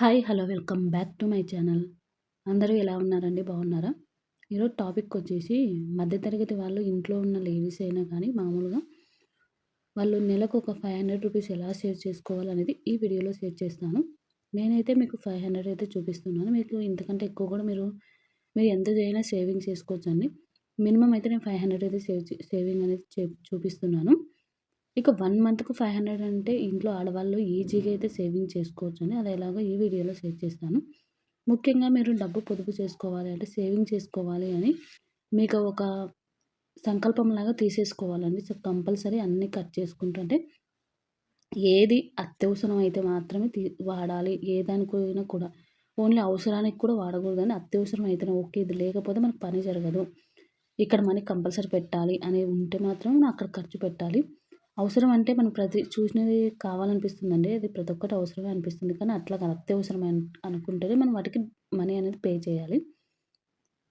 Hi hello welcome back to my channel. అందరూ ఎలా ఉన్నారండి? బాగున్నారా? ఈరోజు టాపిక్ వచ్చేసి మధ్యతరగతి వాళ్ళు ఇంట్లో ఉన్న లేడీస్ అయినా కానీ మామూలుగా వాళ్ళు నెలకు ఒక ఫైవ్ హండ్రెడ్ రూపీస్ ఎలా సేవ్ చేసుకోవాలనేది ఈ వీడియోలో షేర్ చేస్తాను. నేనైతే మీకు ఫైవ్ హండ్రెడ్ అయితే చూపిస్తున్నాను. మీకు ఇంతకంటే ఎక్కువ కూడా మీరు మీరు ఎంత చేయినా సేవింగ్ చేసుకోవచ్చు అండి మినిమం అయితే నేను ఫైవ్ హండ్రెడ్ అయితే సేవ్ సేవింగ్ అనేది చూపిస్తున్నాను. ఇక వన్ మంత్కు ఫైవ్ హండ్రెడ్ అంటే ఇంట్లో ఆడవాళ్ళు ఈజీగా అయితే సేవింగ్ చేసుకోవచ్చు అని అది ఎలాగో ఈ వీడియోలో షేర్ చేస్తాను. ముఖ్యంగా మీరు డబ్బు పొదుపు చేసుకోవాలి అంటే సేవింగ్ చేసుకోవాలి అని మీకు ఒక సంకల్పంలాగా తీసేసుకోవాలండి. సో కంపల్సరీ అన్నీ కట్ చేసుకుంటుంటే ఏది అత్యవసరం అయితే మాత్రమే తీ వాడాలి. ఏ దానికైనా కూడా. ఓన్లీ అవసరానికి కూడా వాడకూడదని అత్యవసరం అయితే ఓకే. ఇది లేకపోతే మనకు పని జరగదు. ఇక్కడ మనీ కంపల్సరీ పెట్టాలి అనేది ఉంటే మాత్రం అక్కడ ఖర్చు పెట్టాలి. అవసరం అంటే మనం ప్రతి చూసినది కావాలనిపిస్తుందండి. అది ప్రతి ఒక్కటి అవసరమే అనిపిస్తుంది. కానీ అట్లా అత్యవసరం అనుకుంటేనే మనం వాటికి మనీ అనేది పే చేయాలి.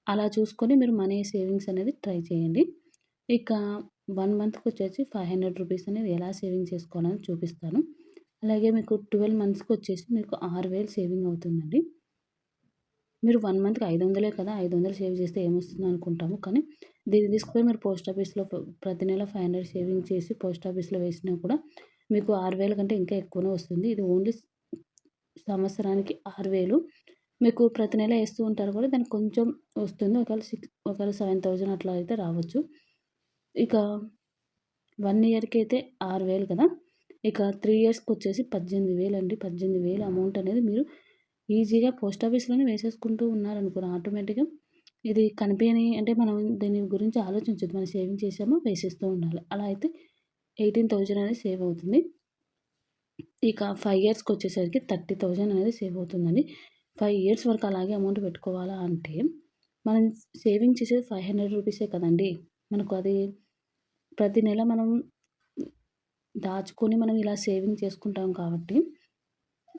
అలా చూసుకొని మీరు మనీ సేవింగ్స్ అనేది ట్రై చేయండి. ఇక వన్ మంత్కి వచ్చేసి ఫైవ్ హండ్రెడ్ రూపీస్ అనేది ఎలా సేవింగ్ చేసుకోవాలని చూపిస్తాను. అలాగే మీకు ట్వెల్వ్ మంత్స్కి వచ్చేసి మీకు ఆరు వేలు సేవింగ్ అవుతుందండి. మీరు వన్ మంత్కి ఐదు వందలే కదా ఐదు వందలు సేవ్ చేస్తే ఏమొస్తుంది అనుకుంటాము. కానీ దీన్ని తీసుకుపోయి మీరు పోస్ట్ ఆఫీస్లో ప్రతి నెల ఫైవ్ హండ్రెడ్ సేవింగ్ చేసి పోస్ట్ ఆఫీస్లో వేసినా కూడా మీకు ఆరు వేల కంటే ఇంకా ఎక్కువనే వస్తుంది. ఇది ఓన్లీ సంవత్సరానికి ఆరు వేలు. మీకు ప్రతి నెల వేస్తూ ఉంటారు కూడా దానికి కొంచెం వస్తుంది. ఒకవేళ సిక్స్ ఒకవేళ సెవెన్ థౌజండ్ అట్లా అయితే రావచ్చు. ఇక వన్ ఇయర్కి అయితే ఆరు వేలు కదా. ఇక త్రీ ఇయర్స్కి వచ్చేసి పద్దెనిమిది వేలు అండి. పద్దెనిమిది వేలు అమౌంట్ అనేది మీరు ఈజీగా పోస్ట్ ఆఫీస్లోనే వేసేసుకుంటూ ఉన్నారనుకోండి ఆటోమేటిక్గా. ఇది కనిపించని అంటే మనం దీని గురించి ఆలోచించదు మనం సేవింగ్ చేసామో వేసేస్తూ ఉండాలి. అలా అయితే ఎయిటీన్ థౌజండ్ అనేది సేవ్ అవుతుంది. ఇక ఫైవ్ ఇయర్స్కి వచ్చేసరికి థర్టీ థౌజండ్ అనేది సేవ్ అవుతుందండి. ఫైవ్ ఇయర్స్ వరకు అలాగే అమౌంట్ పెట్టుకోవాలా అంటే మనం సేవింగ్ చేసేది ఫైవ్ హండ్రెడ్ రూపీసే కదండి. మనకు అది ప్రతి నెల మనం దాచుకొని మనం ఇలా సేవింగ్ చేసుకుంటాం కాబట్టి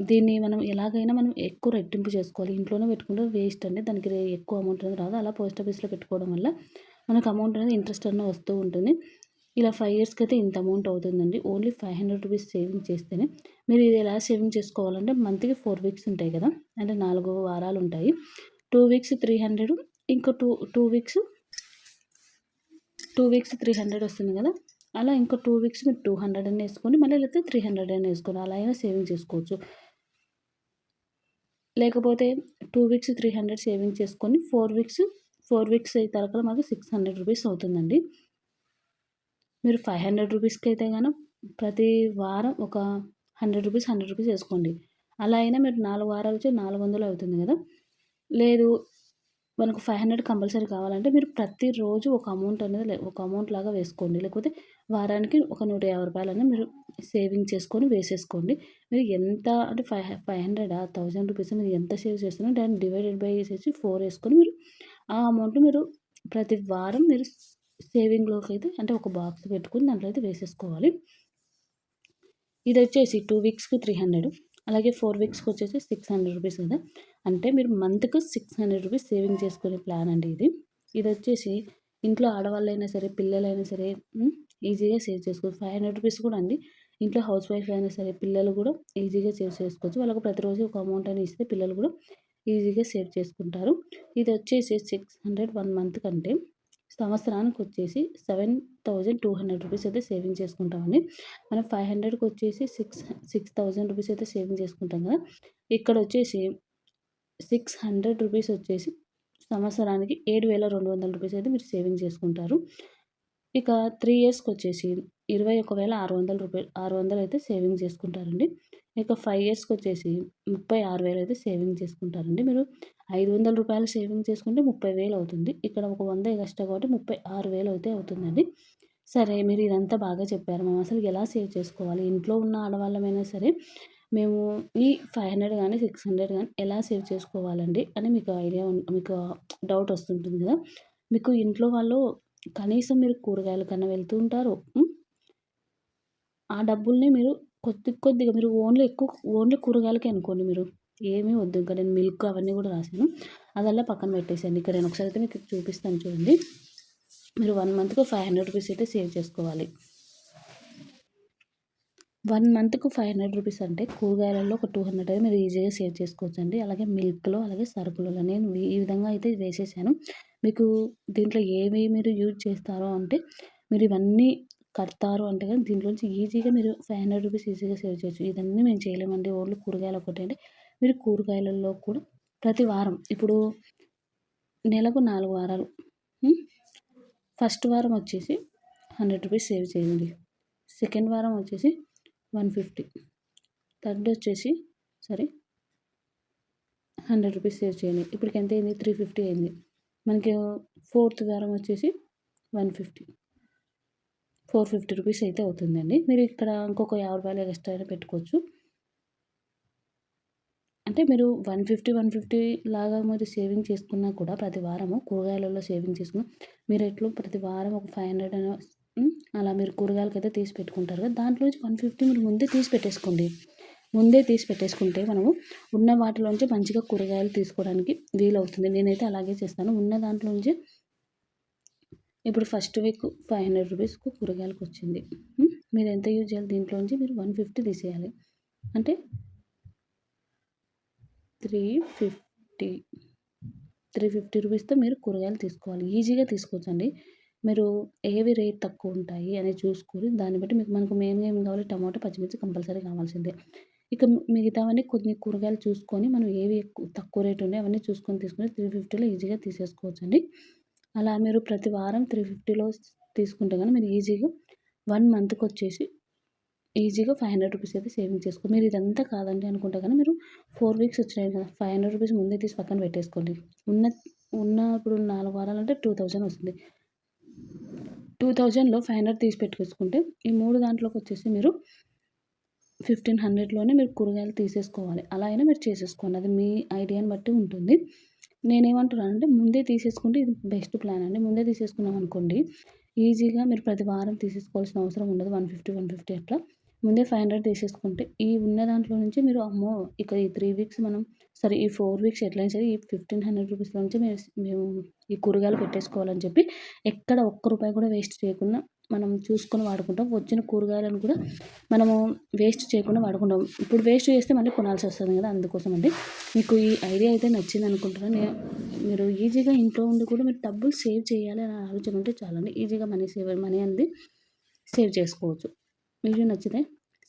దీన్ని మనం ఎలాగైనా మనం ఎక్కువ రెట్టింపు చేసుకోవాలి. ఇంట్లోనే పెట్టుకుంటే వేస్ట్ అండి. దానికి ఎక్కువ అమౌంట్ అనేది రాదు. అలా పోస్ట్ ఆఫీస్లో పెట్టుకోవడం వల్ల మనకు అమౌంట్ అనేది ఇంట్రెస్ట్ అన్న వస్తూ ఉంటుంది. ఇలా ఫైవ్ ఇయర్స్కి అయితే ఇంత అమౌంట్ అవుతుందండి. Only five hundred rupees saving చేస్తేనే మీరు ఇది ఎలా సేవింగ్ చేసుకోవాలంటే మంత్కి ఫోర్ వీక్స్ ఉంటాయి కదా. అంటే నాలుగు వారాలు ఉంటాయి. టూ వీక్స్ త్రీ హండ్రెడ్ ఇంకో two two weeks two weeks three hundred వస్తుంది కదా. అలా ఇంకో టూ వీక్స్ మీరు టూ హండ్రెడ్ అని వేసుకొని మళ్ళీ లేకపోతే త్రీ హండ్రెడ్ అని వేసుకొని అలా అయినా సేవింగ్ చేసుకోవచ్చు. లేకపోతే two weeks three hundred saving చేసుకొని ఫోర్ వీక్స్ ఫోర్ వీక్స్ అయితే తర్వాత మాకు సిక్స్ హండ్రెడ్ రూపీస్ అవుతుందండి. మీరు ఫైవ్ హండ్రెడ్ రూపీస్కి అయితే కానీ ప్రతి వారం ఒక హండ్రెడ్ రూపీస్ హండ్రెడ్ రూపీస్ వేసుకోండి. అలా అయినా మీరు నాలుగు వారాలు వచ్చి నాలుగు వందలు అవుతుంది కదా. లేదు మనకు ఫైవ్ హండ్రెడ్ కంపల్సరీ కావాలంటే మీరు ప్రతిరోజు ఒక అమౌంట్ అనేది ఒక అమౌంట్ లాగా వేసుకోండి. లేకపోతే వారానికి ఒక నూట యాభై రూపాయలన్నా మీరు సేవింగ్ చేసుకొని వేసేసుకోండి. మీరు ఎంత అంటే five five hundred thousand rupees మీరు ఎంత సేవ్ చేస్తున్నారో దాన్ని డివైడెడ్ బై చేసి ఫోర్ వేసుకొని మీరు ఆ అమౌంట్ మీరు ప్రతి వారం మీరు సేవింగ్లోకి అయితే అంటే ఒక బాక్స్ పెట్టుకుని దాంట్లో అయితే వేసేసుకోవాలి. ఇది వచ్చేసి టూ వీక్స్కి త్రీ హండ్రెడ్ అలాగే ఫోర్ వీక్స్కి వచ్చేసి సిక్స్ హండ్రెడ్ రూపీస్ కదా. అంటే మీరు మంత్కు సిక్స్ హండ్రెడ్ రూపీస్ సేవింగ్ చేసుకునే ప్లాన్ అండి ఇది. ఇది వచ్చేసి ఇంట్లో ఆడవాళ్ళైనా సరే పిల్లలైనా సరే ఈజీగా సేవ్ చేసుకోవచ్చు. ఫైవ్ హండ్రెడ్ రూపీస్ కూడా అండి. ఇంట్లో హౌస్ వైఫ్ అయినా సరే పిల్లలు కూడా ఈజీగా సేవ్ చేసుకోవచ్చు. వాళ్ళకు ప్రతిరోజు ఒక అమౌంట్ అని ఇస్తే పిల్లలు కూడా ఈజీగా సేవ్ చేసుకుంటారు. ఇది వచ్చేసి సిక్స్ హండ్రెడ్ వన్ మంత్ కంటే. సంవత్సరానికి వచ్చేసి seven thousand two hundred rupees అయితే సేవింగ్ చేసుకుంటామండి. మనం ఫైవ్ హండ్రెడ్కి వచ్చేసి సిక్స్ సిక్స్ థౌజండ్ రూపీస్ అయితే సేవింగ్ చేసుకుంటాం కదా. ఇక్కడ వచ్చేసి సిక్స్ హండ్రెడ్ రూపీస్ వచ్చేసి సంవత్సరానికి ఏడు వేల రెండు వందల రూపీస్ అయితే మీరు సేవింగ్ చేసుకుంటారు. ఇక త్రీ ఇయర్స్కి వచ్చేసి ఇరవై ఒక వేల ఆరు వందల రూపాయలు ఆరు వందలు అయితే సేవింగ్ చేసుకుంటారండి. ఇక ఫైవ్ ఇయర్స్కి వచ్చేసి ముప్పై ఆరు వేలు అయితే సేవింగ్ చేసుకుంటారండి మీరు. ఐదు వందల రూపాయలు సేవింగ్ చేసుకుంటే ముప్పై వేలు అవుతుంది. ఇక్కడ ఒక వంద ఎక్స్ట్రా కాబట్టి ముప్పై ఆరు వేలు అయితే అవుతుందండి. సరే మీరు ఇదంతా బాగా చెప్పారు. మేము అసలు ఎలా సేవ్ చేసుకోవాలి? ఇంట్లో ఉన్న ఆడవాళ్ళమైనా సరే మేము ఈ ఫైవ్ హండ్రెడ్ కానీ సిక్స్ హండ్రెడ్ కానీ ఎలా సేవ్ చేసుకోవాలండి అని మీకు ఐడియా మీకు డౌట్ వస్తుంటుంది కదా? మీకు ఇంట్లో వాళ్ళు కనీసం మీరు కూరగాయల కన్నా వెళ్తూ ఉంటారు. ఆ డబ్బుల్ని మీరు కొద్ది కొద్దిగా మీరు ఓన్లీ ఎక్కువ ఓన్లీ కూరగాయలకే అనుకోండి మీరు. ఏమీ వద్దు ఇంకా నేను మిల్క్ అవన్నీ కూడా రాశాను అదల్లా పక్కన పెట్టేసాను ఇక్కడ నేను ఒకసారి అయితే మీకు చూపిస్తాను చూడండి మీరు వన్ మంత్కి ఫైవ్ హండ్రెడ్ రూపీస్ అయితే సేవ్ చేసుకోవాలి వన్ మంత్‌కు 500 రూపీస్ అంటే కూరగాయలలో ఒక 200 అయితే మీరు ఈజీగా సేవ్ చేసుకోవచ్చు అండి అలాగే మిల్క్‌లో, అలాగే సరుకులలో నేను ఈ విధంగా అయితే వేసేసాను. మీకు దీంట్లో ఏవి మీరు యూజ్ చేస్తారో అంటే మీరు ఇవన్నీ కడతారు అంటే కానీ దీంట్లోంచి ఈజీగా మీరు 500 రూపీస్ ఈజీగా సేవ్ చేయొచ్చు. ఇదన్నీ మేము చేయలేమండి. ఓన్లీ కూరగాయలు ఒకటి అంటే మీరు కూరగాయలలో కూడా ప్రతి వారం ఇప్పుడు నెలకు నాలుగు వారాలు. ఫస్ట్ వారం వచ్చేసి 100 రూపీస్ సేవ్ చేయండి. సెకండ్ వారం వచ్చేసి 150 థర్డ్ వచ్చేసి సారీ 100 రూపీస్ సేవ్ చేయండి. ఇప్పటికి ఎంత అయింది? 350 అయింది. మనకి ఫోర్త్ వారం వచ్చేసి 150 450 రూపీస్ అయితే అవుతుందండి. మీరు ఇక్కడ ఇంకొక 50 రూపాయలు ఎక్స్ట్రా అయినా పెట్టుకోవచ్చు. అంటే మీరు 150, 150 లాగా మీరు సేవింగ్ చేసుకున్నా కూడా ప్రతి వారము కూరగాయలలో సేవింగ్ చేసుకున్న మీరు ఎట్లు ప్రతి వారం ఒక ఫైవ్ హండ్రెడ్ అలా మీరు కూరగాయలకైతే తీసి పెట్టుకుంటారు కదా! దాంట్లోంచి 150 మీరు ముందే తీసి పెట్టేసుకోండి. ముందే తీసి పెట్టేసుకుంటే మనము ఉన్న వాటిలోంచి మంచిగా కూరగాయలు తీసుకోవడానికి వీలవుతుంది. నేనైతే అలాగే చేస్తాను. ఉన్న దాంట్లోంచి ఇప్పుడు ఫస్ట్ వీక్ 500 రూపీస్‌కు కూరగాయలకు వచ్చింది మీరు ఎంత యూజ్ చేయాలి దీంట్లోంచి మీరు 150 తీసేయాలి. అంటే 350 350 రూపీస్‌తో మీరు కూరగాయలు తీసుకోవాలి. ఈజీగా తీసుకోవచ్చండి. మీరు ఏవి రేట్ తక్కువ ఉంటాయి అనేది చూసుకొని దాన్ని బట్టి మీకు మనకు మెయిన్‌గా ఏం కావాలి టమాటో, పచ్చిమిర్చి కంపల్సరీ కావాల్సిందే. ఇక మిగతావన్నీ కొన్ని కూరగాయలు చూసుకొని మనం ఏవి ఎక్కువ తక్కువ రేట్ ఉన్నాయి అవన్నీ చూసుకొని తీసుకొని 350లో ఈజీగా తీసేసుకోవచ్చండి. అలా మీరు ప్రతి వారం 350లో తీసుకుంటే కానీ మీరు ఈజీగా వన్ మంత్కి వచ్చేసి ఈజీగా 500 రూపీస్ అయితే సేవింగ్ చేసుకో మీరు ఇదంతా కాదండి అనుకుంటే కానీ మీరు ఫోర్ వీక్స్ వచ్చినాయి కదా! 500 రూపీస్ ముందే తీసి పక్కన పెట్టేసుకోండి. ఉన్న ఉన్న ఇప్పుడు 4 వారాలంటే 2000 వస్తుంది. 2000లో 500 తీసి పెట్టుకొచ్చుకుంటే ఈ మూడు దాంట్లోకి వచ్చేసి మీరు 1500లోనే మీరు కూరగాయలు తీసేసుకోవాలి. అలా అయినా మీరు చేసేసుకోండి. అది మీ ఐడియాని బట్టి ఉంటుంది. నేనేమంటున్నానంటే ముందే తీసేసుకుంటే ఇది బెస్ట్ ప్లాన్ అండి. ముందే తీసేసుకున్నాం అనుకోండి ఈజీగా మీరు ప్రతి వారం తీసేసుకోవాల్సిన అవసరం ఉండదు. 150, 150 అట్లా. ముందే 500 తీసేసుకుంటే ఈ ఉన్న దాంట్లో నుంచి మీరు అమ్మో! ఇక ఈ త్రీ వీక్స్ మనం సరే ఈ ఫోర్ వీక్స్ ఎట్లయినా సరే ఈ 1500 రూపీస్‌లో నుంచి మేము మేము ఈ కూరగాయలు పెట్టేసుకోవాలని చెప్పి ఎక్కడ ఒక్క రూపాయి కూడా వేస్ట్ చేయకుండా మనం చూసుకొని వాడుకుంటాం. వచ్చిన కూరగాయలను కూడా మనము వేస్ట్ చేయకుండా వాడుకుంటాం. ఇప్పుడు వేస్ట్ చేస్తే మళ్ళీ కొనాల్సి వస్తుంది కదా! అందుకోసం అండి. మీకు ఈ ఐడియా అయితే నచ్చింది అనుకుంటున్నాను. మీరు ఈజీగా ఇంట్లో ఉండి కూడా మీరు డబ్బులు సేవ్ చేయాలి అని ఆలోచన ఉంటే చాలండి. ఈజీగా మనీ సేవ్ మనీ అనేది సేవ్ చేసుకోవచ్చు. ವಿಡಿಯೋ ನಚ್ಚಿದೆ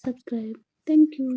ಸಬ್ಸ್ಕ್ರೈಬ್ ಥ್ಯಾಂಕ್ ಯು